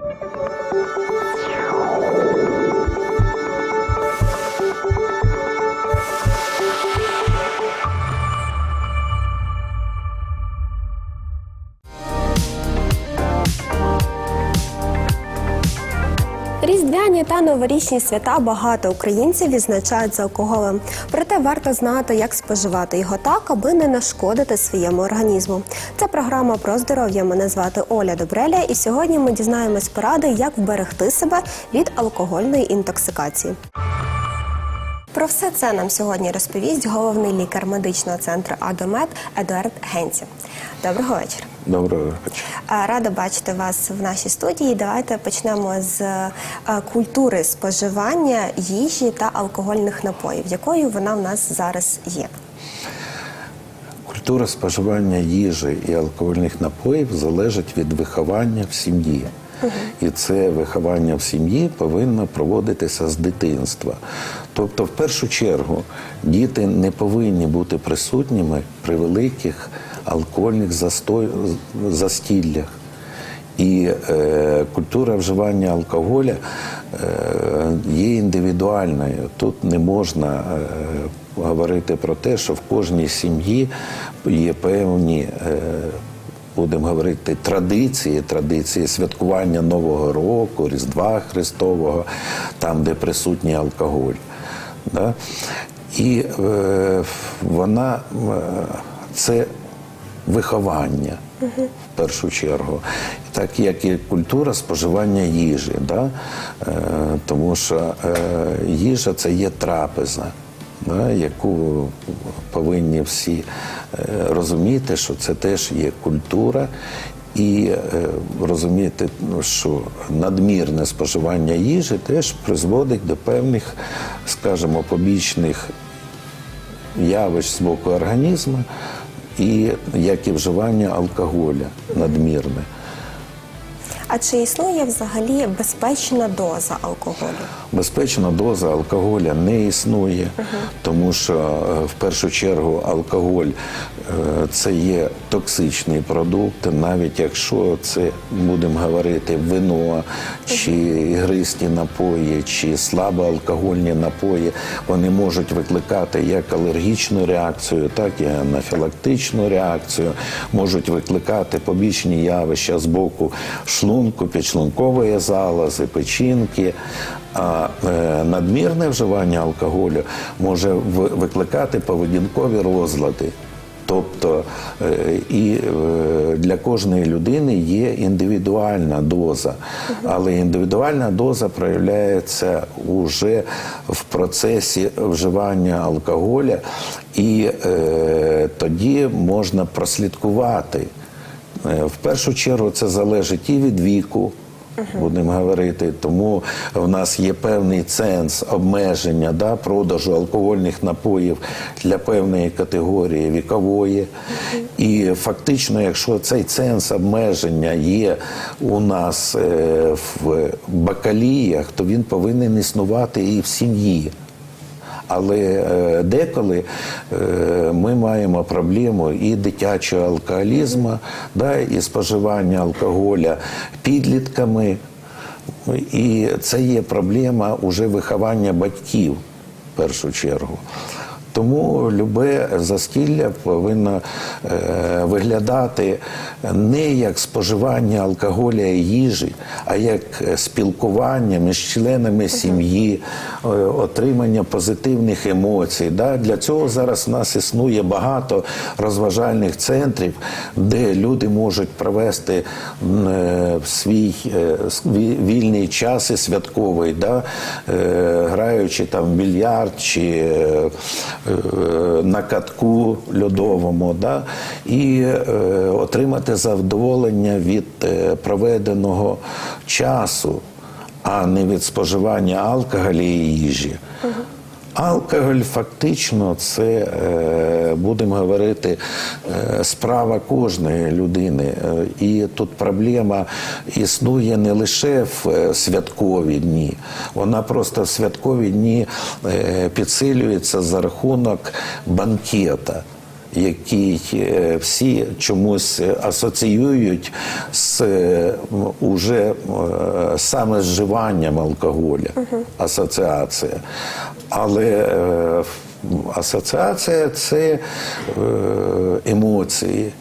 you новорічні свята багато українців відзначають з алкоголем. Проте варто знати, як споживати його так, аби не нашкодити своєму організму. Це програма про здоров'я. Мене звати Оля Добреля, і сьогодні ми дізнаємось поради, як вберегти себе від алкогольної інтоксикації. Про все це нам сьогодні розповість головний лікар медичного центру Адомед Едуард Генці. Доброго вечора. Доброго вечора. Рада бачити вас в нашій студії. Давайте почнемо з е, культури споживання їжі та алкогольних напоїв. Якою вона в нас зараз є? Культура споживання їжі і алкогольних напоїв залежить від виховання в сім'ї. І це виховання в сім'ї повинно проводитися з дитинства. Тобто, в першу чергу, діти не повинні бути присутніми при великих алкогольних застіллях. І е, культура вживання алкоголя е, є індивідуальною. Тут не можна е, говорити про те, що в кожній сім'ї є певні. Е, Будемо говорити традиції, традиції святкування Нового року, Різдва Христового, там, де присутній алкоголь. Да? І е, вона е, це виховання в першу чергу, так як і культура споживання їжі. Да? Е, тому що е, їжа це є трапеза. Да, яку повинні всі е, розуміти, що це теж є культура, і е, розуміти, що надмірне споживання їжі теж призводить до певних, скажімо, побічних явищ з боку організму, і як і вживання алкоголя надмірне. А чи існує взагалі безпечна доза алкоголю? Безпечна доза алкоголя не існує, тому що е, в першу чергу алкоголь е, це є токсичний продукт, навіть якщо це будемо говорити вино чи ігристі напої, чи слабоалкогольні напої, вони можуть викликати як алергічну реакцію, так і анафілактичну реакцію, можуть викликати побічні явища з боку шлунку, підшлункової залози, печінки. А е, надмірне вживання алкоголю може викликати поведінкові розлади. Тобто е, і е, для кожної людини є індивідуальна доза, але індивідуальна доза проявляється уже в процесі вживання алкоголя, і е, тоді можна прослідкувати. В першу чергу це залежить і від віку. Будемо говорити, тому в нас є певний ценз обмеження да, продажу алкогольних напоїв для певної категорії вікової. І фактично, якщо цей ценз обмеження є у нас е, в бакаліях, то він повинен існувати і в сім'ї. Але е, деколи е, ми маємо проблему і дитячого алкоголізму, да, і споживання алкоголя підлітками. І це є проблема уже виховання батьків в першу чергу. Тому любе застілля повинно е, виглядати не як споживання алкоголя і їжі, а як е, спілкування між членами сім'ї, е, отримання позитивних емоцій. Для цього зараз в нас існує багато розважальних центрів, де люди можуть провести свій вільний час і святковий, граючи там в більярд чи на катку льодовому, да? і е, отримати задоволення від е, проведеного часу, а не від споживання алкоголю і їжі. Алкоголь фактично це, е, будемо говорити, е, справа кожної людини. Е, І тут проблема існує не лише в святкові дні, вона просто в святкові дні підсилюється за рахунок банкета. який всі чомусь асоціюють з уже саме з вживанням алкоголя. Асоціація. Але е, асоціація це е, емоції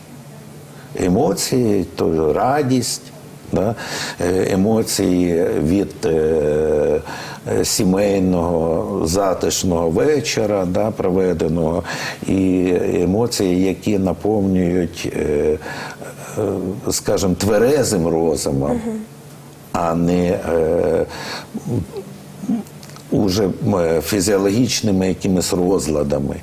емоції, то радість, да? е, емоції від е, сімейного затишного вечора, да, проведеного, і емоції, які наповнюють, е, е, скажімо, тверезим розумом, а не е, уже фізіологічними якимись розладами.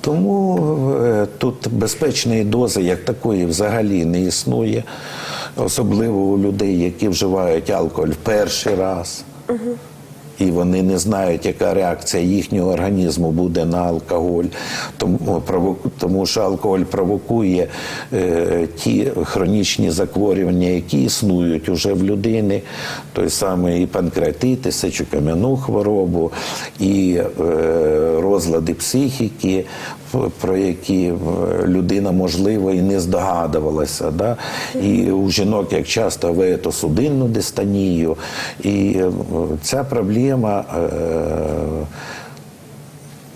Тому е, тут безпечної дози як такої взагалі не існує, особливо у людей, які вживають алкоголь в перший раз. І вони не знають, яка реакція їхнього організму буде на алкоголь, тому, тому що алкоголь провокує е, ті хронічні захворювання, які існують уже в людини, той самий і панкреатит, і сечокам'яну хворобу, і е, розлади психіки, про які е, людина можливо і не здогадувалася. Да? І у жінок як часто веєтосудинну дистанію. І е, ця проблема е,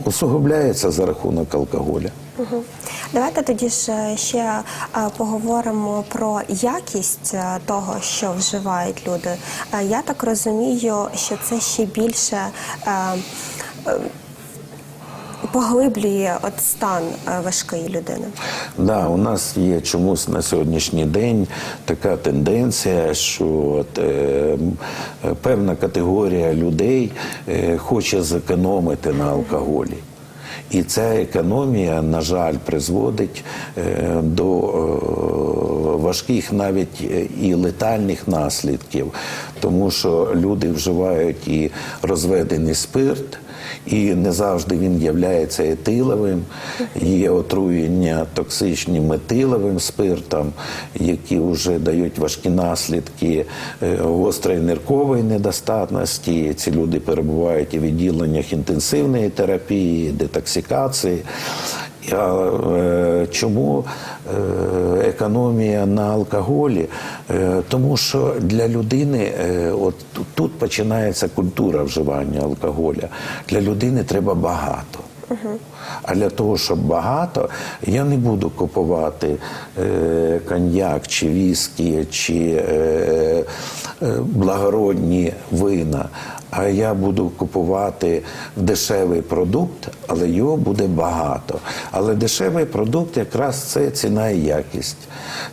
усугубляється за рахунок алкоголя. Мгм. Давайте тоді ж ще поговоримо про якість того, що вживають люди. Я так розумію, що це ще більше поглиблює от стан е, важкої людини. Да, у нас є чомусь на сьогоднішній день така тенденція, що от, е, е, певна категорія людей е, хоче зекономити на алкоголі. І ця економія, на жаль, призводить е, до важких навіть і летальних наслідків, тому що люди вживають і розведений спирт, і не завжди він являється етиловим. Є отруєння токсичним етиловим спиртом, які вже дають важкі наслідки е, гострої ниркової недостатності. Ці люди перебувають в відділеннях інтенсивної терапії, детоксикації. Е, Чому економія на алкоголі? Е, Тому що для людини е, от тут- починається культура вживання алкоголя. Для людини треба багато. А для того, щоб багато, я не буду купувати е, коньяк чи віскі, чи е, е, благородні вина. А я буду купувати дешевий продукт, але його буде багато. Але дешевий продукт якраз це ціна і якість.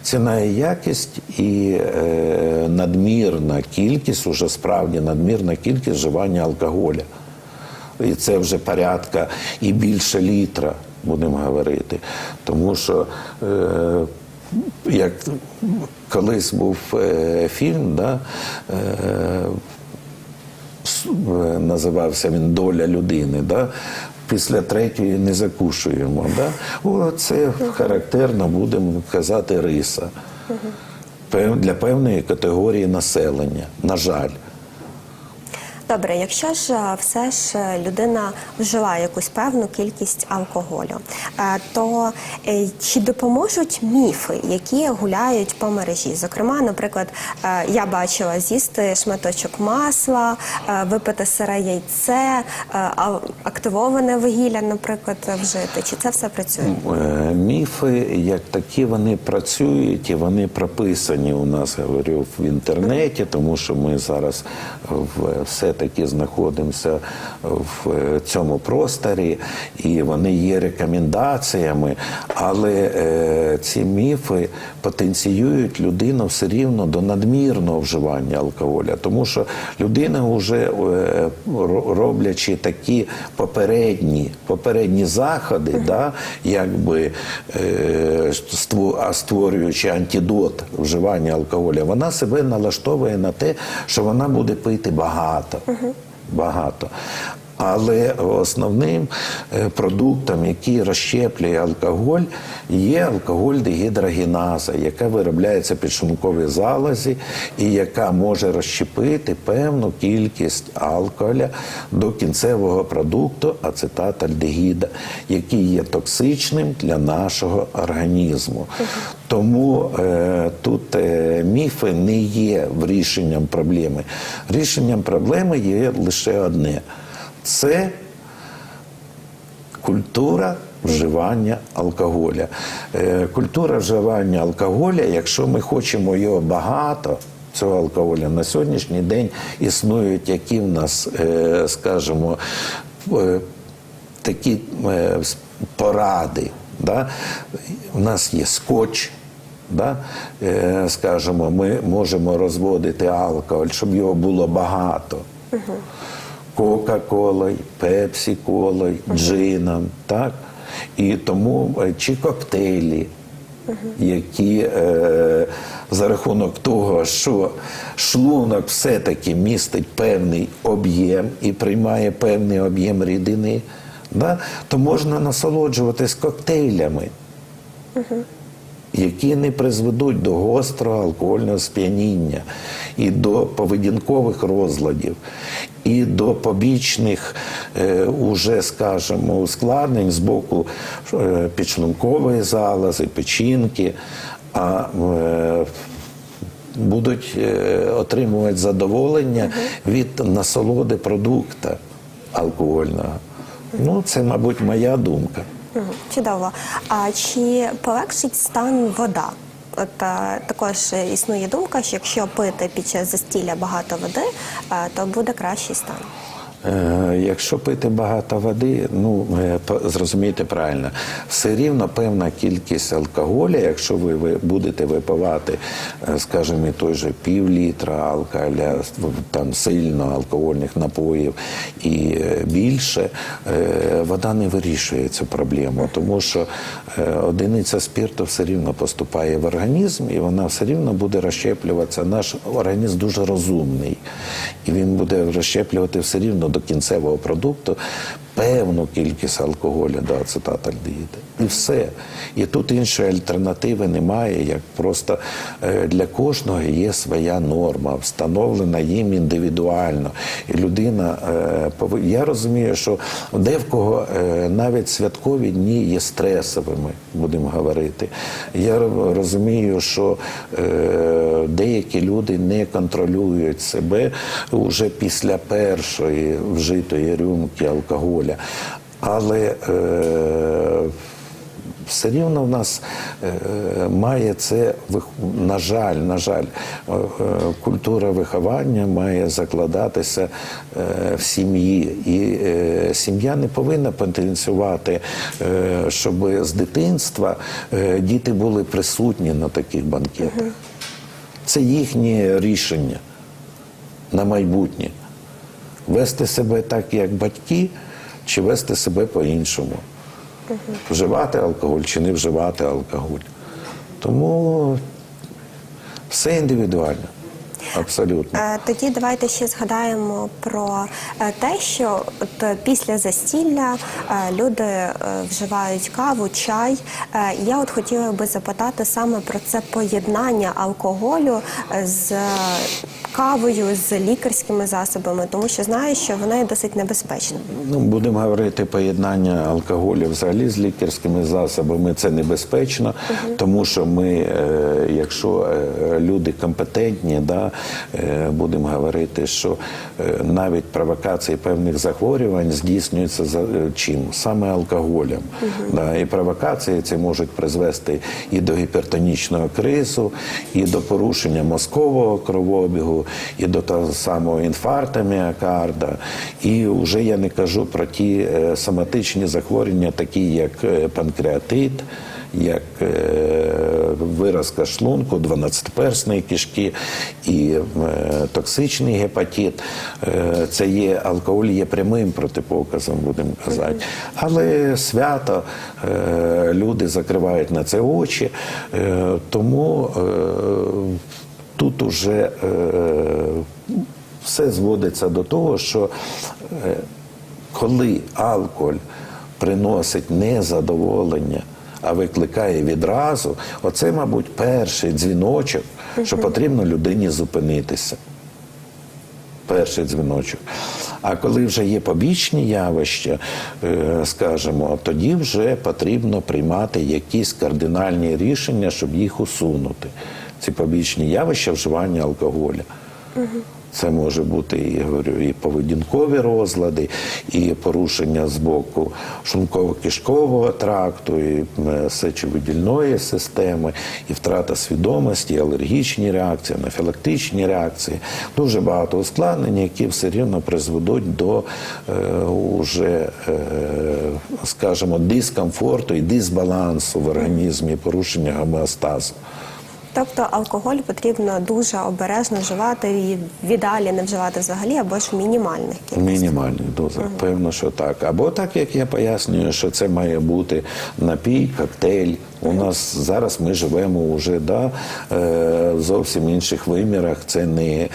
Ціна і якість і е, надмірна кількість, уже справді надмірна кількість вживання алкоголя. І це вже порядка і більше літра, будемо говорити. Тому що е, як колись був е, фільм, да, е, називався він Доля людини. Да? Після третьої не закушуємо. Да? О, це характерно, будемо казати, риса. Для певної категорії населення, на жаль. Добре, якщо ж е, все ж е, людина вживає якусь певну кількість алкоголю, е, то чи допоможуть міфи, які гуляють по мережі? Зокрема, наприклад, я бачила з'їсти шматочок масла, випити сире яйце, активоване вугілля, наприклад, вжити. Чи це все працює? Е, Міфи, як такі, вони працюють і вони прописані у нас, говорю, в інтернеті, тому що ми зараз все-таки знаходимося в е, цьому просторі, і вони є рекомендаціями, але е, ці міфи потенціюють людину все рівно до надмірного вживання алкоголя, тому що людина вже е, роблячи такі попередні, попередні заходи, да, якби а створюючи антидот вживання алкоголя, вона себе налаштовує на те, що вона буде пити багато. Багато. Але основним е, продуктом, який розщеплює алкоголь, є алкоголь дегідрогеназа, яка виробляється в підшлунковій залозі і яка може розщепити певну кількість алкоголя до кінцевого продукту ацетатальдегіда, який є токсичним для нашого організму. Тому е, тут е, міфи не є рішенням проблеми. Рішенням проблеми є лише одне це культура вживання алкоголя. Е, Культура вживання алкоголя, якщо ми хочемо його багато. Цього алкоголя на сьогоднішній день існують які в нас, е, скажімо, е, такі поради. Да? У нас є скотч, да? скажімо, ми можемо розводити алкоголь, щоб його було багато. Кока-колою, пепсі-колою, джином, так? І тому е, чи коктейлі, які е, за рахунок того, що шлунок все-таки містить певний об'єм і приймає певний об'єм рідини, да? то можна насолоджуватись коктейлями які не призведуть до гострого алкогольного сп'яніння і до поведінкових розладів, і до побічних, е, уже, скажімо, ускладнень з боку е, підшлункової залози, печінки. А е, будуть отримувати задоволення від насолоди продукта алкогольного. Ну, це, мабуть, моя думка. Чудово. А чи полегшить стан вода? Е, також існує думка, що якщо пити під час застілля багато води, е, то буде кращий стан. Е, Якщо пити багато води, ну е, зрозумійте правильно, все рівно певна кількість алкоголя, якщо ви, будете випивати, е, скажімо, той же пів літра алкоголя, там сильно алкогольних напоїв і більше, вода не вирішує цю проблему, тому що одиниця спирту все рівно поступає в організм, і вона все рівно буде розщеплюватися. Наш організм дуже розумний, і він буде розщеплювати все рівно до кінцевого продукту певну кількість алкоголю до ацетатальдегіду. І все. І тут іншої альтернативи немає, як просто е, для кожного є своя норма, встановлена їм індивідуально. І людина е, Я розумію, що де в кого е, навіть святкові дні є стресовими, будемо говорити. Я розумію, що деякі люди не контролюють себе вже після першої вжитої рюмки алкоголя. Але е, все рівно в нас е, має це на жаль, на жаль, е, е, культура виховання має закладатися е, в сім'ї, і е, сім'я не повинна потенціювати, е, щоб з дитинства е, діти були присутні на таких банкетах. Це їхнє рішення на майбутнє. Вести себе так, як батьки, чи вести себе по-іншому. Вживати алкоголь чи не вживати алкоголь. Тому все індивідуально. Абсолютно. Е, Тоді давайте ще згадаємо про е, те, що от е, після застілля люди вживають каву, чай. Я от хотіла би запитати саме про це поєднання алкоголю з кавою, з лікарськими засобами, тому що знаю, що воно є досить небезпечним. Ну, будемо говорити поєднання алкоголю взагалі з лікарськими засобами. Це небезпечно, тому що ми, якщо люди компетентні, да, е, будемо говорити, що е, навіть провокації певних захворювань здійснюються за е, чим? Саме алкоголем. Да, і провокації ці можуть призвести і до гіпертонічного кризу, і до порушення мозкового кровообігу, і до того самого інфаркту міокарда. І вже я не кажу про ті соматичні захворювання, такі як панкреатит, як е, виразка шлунку, 12-персної кишки і е, токсичний гепатит. Е, Це є алкоголь є прямим протипоказом, будемо казати. Але свято люди закривають на це очі, тому тут уже все зводиться до того, що коли алкоголь приносить не задоволення, а викликає відразу, оце, мабуть, перший дзвіночок, що потрібно людині зупинитися. Перший дзвіночок. А коли вже є побічні явища, е, скажімо, тоді вже потрібно приймати якісь кардинальні рішення, щоб їх усунути. Ці побічні явища вживання алкоголя. Це може бути і говорю, і поведінкові розлади, і порушення з боку шлунково-кишкового тракту, і сечовидільної системи, і втрата свідомості, і алергічні реакції, анафілактичні реакції. Дуже багато ускладнень, які все рівно призведуть до е, уже, е, скажімо, дискомфорту і дисбалансу в організмі, порушення гомеостазу. Тобто алкоголь потрібно дуже обережно вживати і в ідеалі не вживати взагалі або ж в мінімальних кількостях. мінімальних дозах, певно, що так. Або так, як я пояснюю, що це має бути напій, коктейль. У нас зараз ми живемо вже да, е, в зовсім інших вимірах. Це не е,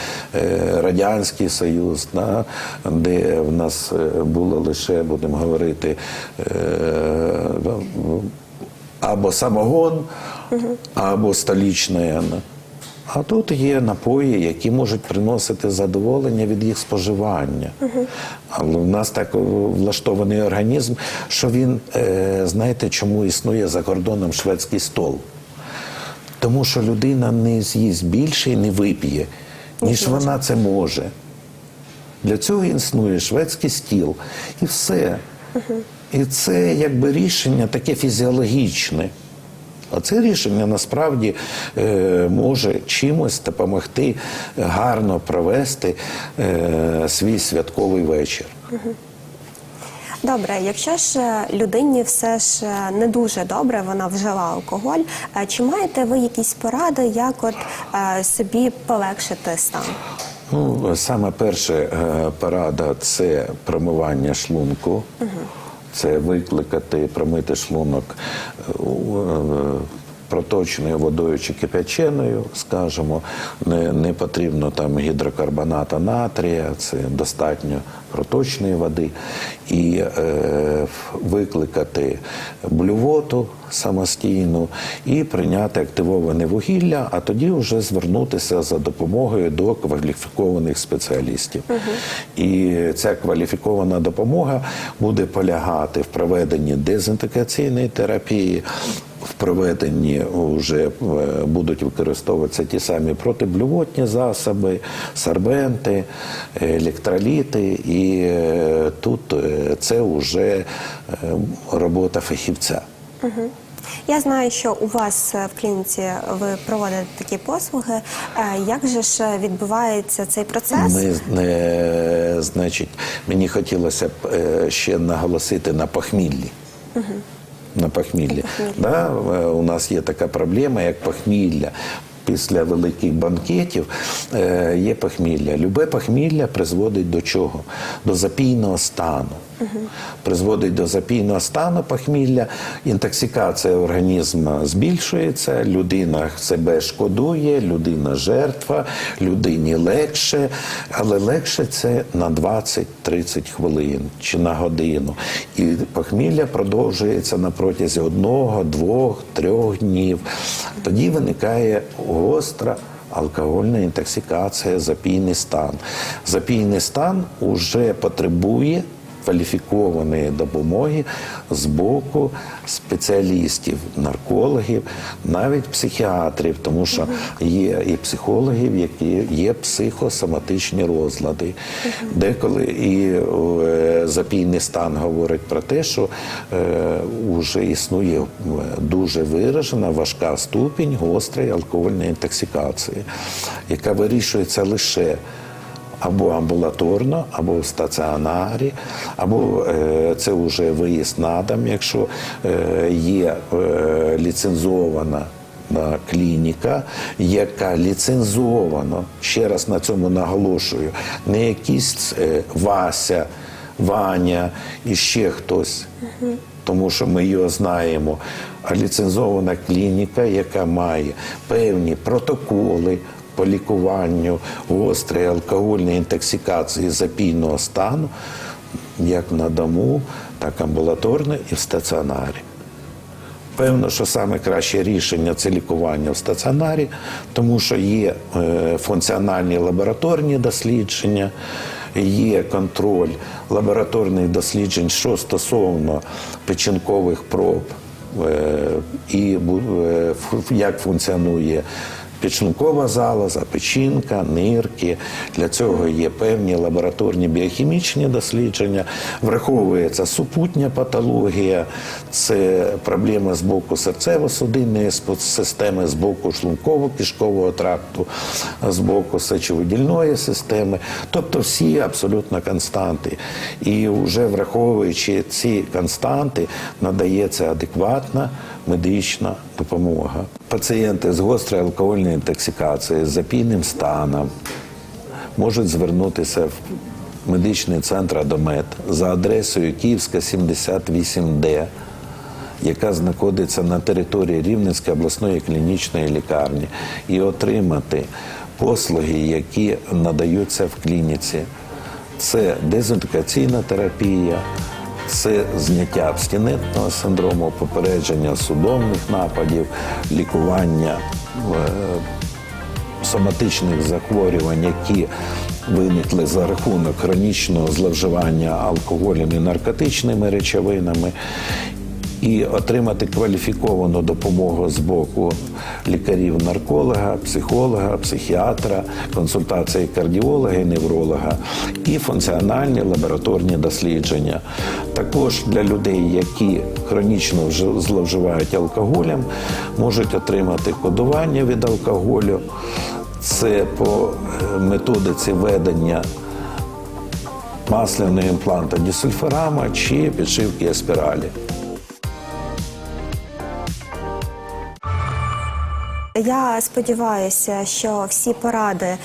Радянський Союз, да, де в нас е, було лише, будемо говорити, е, або самогон, або столічна яна. А тут є напої, які можуть приносити задоволення від їх споживання. Але в нас так влаштований організм, що він, е, знаєте, чому існує за кордоном шведський стол? Тому що людина не з'їсть більше і не вип'є, ніж вона це може. Для цього існує шведський стіл. І все. І це якби рішення таке фізіологічне. А це рішення насправді е, може чимось допомогти гарно провести е, свій святковий вечір. Добре, якщо ж е, людині все ж не дуже добре, вона вжила алкоголь. Чи маєте ви якісь поради, як от собі полегшити стан? Ну, саме перша порада це промивання шлунку. Це викликати, промити шлунок е, е, проточною водою чи кипяченою, скажімо, не, не потрібно там гідрокарбоната натрія, це достатньо проточної води, і е, викликати блювоту самостійну і прийняти активоване вугілля, а тоді вже звернутися за допомогою до кваліфікованих спеціалістів. І ця кваліфікована допомога буде полягати в проведенні дезінтокаційної терапії. В проведенні вже е, будуть використовуватися ті самі протиблювотні засоби, сорбенти, електроліти, і е, тут е, це вже робота фахівця. Я знаю, що у вас в клініці ви проводите такі послуги. Як же ж відбувається цей процес? Ми, е, значить, мені хотілося б ще наголосити на похміллі. На похміллі. Да, е, у нас є така проблема, як похмілля. Після великих банкетів е, є похмілля. Любе похмілля призводить до чого? До запійного стану. Призводить до запійного стану похмілля, інтоксикація організму збільшується, людина себе шкодує, людина жертва, людині легше, але легше це на 20-30 хвилин чи на годину. І похмілля продовжується на протязі одного, двох, трьох днів. Тоді виникає гостра алкогольна інтоксикація, запійний стан. Запійний стан уже потребує кваліфікованої допомоги з боку спеціалістів, наркологів, навіть психіатрів, тому що є і психологів, які є психосоматичні розлади. Деколи і е, запійний стан говорить про те, що е, вже існує е, дуже виражена важка ступінь гострої алкогольної інтоксикації, яка вирішується лише або амбулаторно, або в стаціонарі, або е, це вже виїзд на дом, якщо е, є е, ліцензована клініка, яка ліцензовано, ще раз на цьому наголошую, не якийсь Вася, Ваня і ще хтось. Тому що ми його знаємо. А ліцензована клініка, яка має певні протоколи по лікуванню гострої алкогольної інтоксикації запійного стану, як на дому, так амбулаторно і в стаціонарі. Певно, що саме краще рішення це лікування в стаціонарі, тому що є е, функціональні лабораторні дослідження, є контроль лабораторних досліджень, що стосовно печінкових проб е, і е, як функціонує підшлункова залоза, печінка, нирки. Для цього є певні лабораторні біохімічні дослідження. Враховується супутня патологія, це проблеми з боку серцево-судинної системи, з боку шлунково-кишкового тракту, з боку сечовидільної системи. Тобто всі абсолютно константи. І вже враховуючи ці константи, надається адекватна медична допомога. Пацієнти з гострою алкогольною інтоксикацією, з запійним станом можуть звернутися в медичний центр Адомет за адресою Київська 78Д, яка знаходиться на території Рівненської обласної клінічної лікарні, і отримати послуги, які надаються в клініці. Це дезінтокаційна терапія, це зняття абстинентного синдрому, попередження судомних нападів, лікування е, соматичних захворювань, які виникли за рахунок хронічного зловживання алкоголем і наркотичними речовинами. І отримати кваліфіковану допомогу з боку лікарів-нарколога, психолога, психіатра, консультації кардіолога невролога і функціональні лабораторні дослідження. Також для людей, які хронічно вж- зловживають алкоголем, можуть отримати кодування від алкоголю. Це по е, методиці ведення масляного імпланта дісульфарама чи підшивки спіралі. Я сподіваюся, що всі поради, е,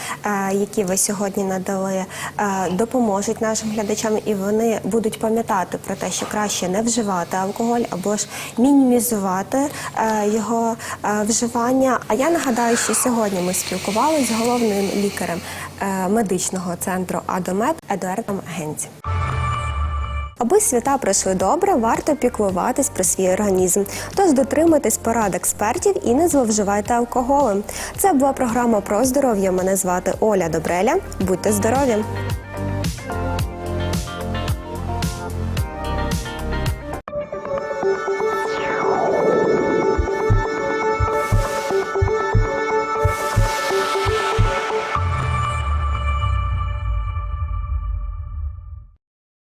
які ви сьогодні надали, е, допоможуть нашим глядачам, і вони будуть пам'ятати про те, що краще не вживати алкоголь або ж мінімізувати е, його вживання. А я нагадаю, що сьогодні ми спілкувалися з головним лікарем медичного центру Адомет Едуардом Генці. Аби свята пройшли добре, варто піклуватись про свій організм. Тож дотримуйтесь порад експертів і не зловживайте алкоголем. Це була програма про здоров'я. Мене звати Оля Добреля. Будьте здорові!